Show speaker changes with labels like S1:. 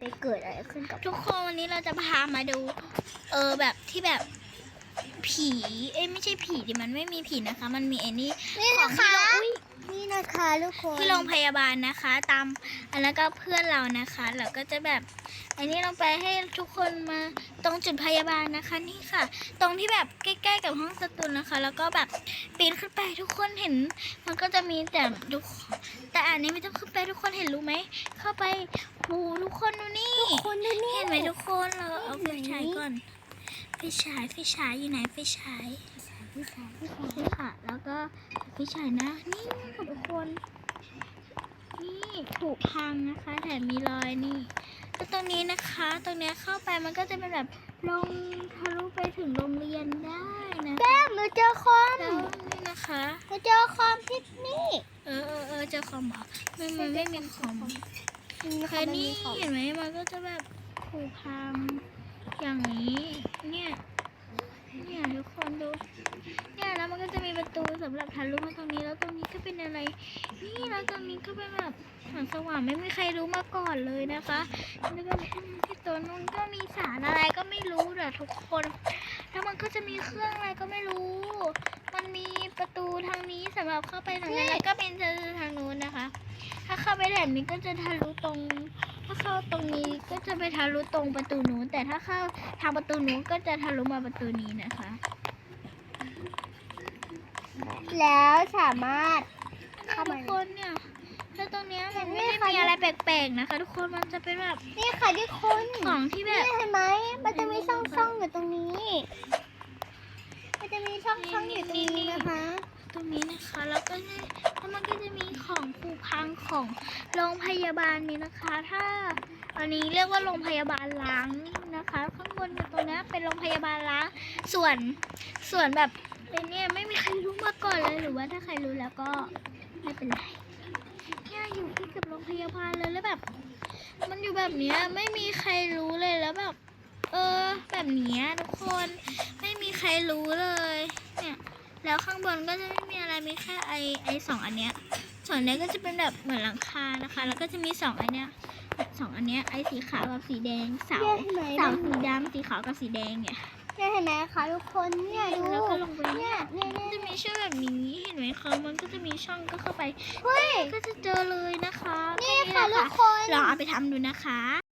S1: ไปเกิดอะไรขึ้นกับ
S2: ทุกคนวันนี้เราจะพามาดู เออแบบที่แบบผี เอ้ยไม่ใช่ผีดิมันไม่มีผีนะคะ มันมีไอ้นี่
S1: นี่
S2: ของ
S1: นะคะ
S2: ที่โรงอุ๊ย
S1: นี่นะคะทุกคน
S2: ที่โรงพยาบาลนะคะ ตามอันแล้วก็เพื่อนเรานะคะเราก็จะแบบอันนี้ลงไปให้ทุกคนมาตรงจุดพยาบาลนะคะนี่ค่ะ ตรงที่แบบใกล้ ๆ กับห้องสตูนนะคะ แล้วก็แบบปีนขึ้นไปทุกคนเห็น มันก็จะมีแต่ทุก แต่อันนี้ไม่ต้องขึ้นไปทุกคนเห็นรู้ไหม เข้าไปโหทุกคนดูนี่
S1: ทุกคนดูนี่
S2: เห็นไหมทุกคนเราเอาไฟฉายก่อนไฟฉายไฟฉายอยู่ไหนไฟฉาย
S1: พี่สาวพี่สาว
S2: นี่ค่ะ แล้วก็ไฟฉายนะ นี่ค่ะทุกคน นี่ถูกพังนะคะแถมมีรอยนี่แล้วตรงนี้นะคะ ตรงเนี้ยเข้าไปมันก็จะเป็นแบบลงทะลุไปถึงโรงเรียนได้นะ
S1: แก้มหนูเจอคอม
S2: แล้วนี่นะ คะ
S1: หนูเจอคอมที่นี่
S2: เออเออเออเจอคอมเหรอไม่มันไม่มีคอม
S1: มี
S2: แค่นี้เห็นไหมมันก็จะแบบถูกพังอย่างนี้ เนี่ย เนี่ยทุกคนดู เนี่ยแล้วมันก็จะมีประตูสำหรับทะลุมาตรงนี้แล้วตรงนี้ก็เป็นอะไร นี่แล้วตรงนี้ก็เป็นแบบแสงสว่างไม่มีใครรู้มาก่อนเลยนะคะแล้วก็อืมที่ตัวนู้นก็มีสารอะไรก็ไม่รู้เด้อทุกคน แล้วมันก็จะมีเครื่องอะไรก็ไม่รู้ มันมีประตูทางนี้สำหรับเข้าไปทางนั้นแล้วก็เป็นทางนู้นนะคะ ถ้าเข้าไปแบบนี้ก็จะทะลุตรง ถ้าเข้าตรงนี้ก็จะไปทะลุตรงประตูนู้น แต่ถ้าเข้าทางประตูนู้นก็จะทะลุมาประตูนี้นะคะ
S1: แล้วสามารถเข้า
S2: ทุ
S1: มา
S2: กคนเนี่ยแล้วตรงเนี้ยมัน
S1: เห็
S2: ไม่
S1: นไหม
S2: ได้
S1: คะ
S2: มีอะไรแปลกๆนะคะ ทุกคนมันจะเป็นแบบ
S1: นี่ค่ะทุกคน
S2: ของที่แบบ
S1: นี่เห็นไหมมันจะมีช่องช่องๆอยู่ตรงนี้มันจะมีช่องช่องๆอยู่ตรงนี้นะคะ
S2: ตรงนี้นะคะ แล้วก็เนี่ยแล้วมันก็จะมีของผูพัง ของโรงพยาบาลนี้นะคะ ถ้าอันนี้เรียกว่าโรงพยาบาลล้างนะคะ ข้างบนตรงนี้เป็นโรงพยาบาลล้างส่วนส่วนแบบไอ้เนี่ยไม่มีใครรู้มาก่อนเลยหรือว่าถ้าใครรู้แล้วก็ไม่เป็นไรเนี่ยอยู่ที่กับโรงพยาบาลเลยแล้วแบบ มันอยู่แบบเนี้ยไม่มีใครรู้เลยแล้วแบบ เออ แบบเนี้ยทุกคนไม่มีใครรู้เลย เนี่ยแล้วข้างบนก็จะไม่มีอะไรมีแค่ไอไอสองอันเนี้ย ส่วนเนี้ยก็จะเป็นแบบเหมือนหลังคานะคะ แล้วก็จะมีสองอันเนี้ยแบบสองอันเนี้ยไอสีขาวกับสีแดงเสา
S1: เนี่ยเห็นไหม
S2: เสาสีดำสีขาวกับสีแดงเนี่ย
S1: เนี่ยเห็นไหมคะทุกคนเนี่ยดู
S2: แล้วก็ลงไป
S1: เนี่
S2: เนี่ยย
S1: เนี่ยเนี่ย
S2: จะมีชื่อแบบนี้เห็นไหมคะมันก็จะมีช่องก็เข้าไป
S1: เฮ้ย
S2: ก็จะเจอเลยนะคะ
S1: นี่
S2: แค่ะ
S1: ทุกคน
S2: ลองเอาไปทำดูนะคะ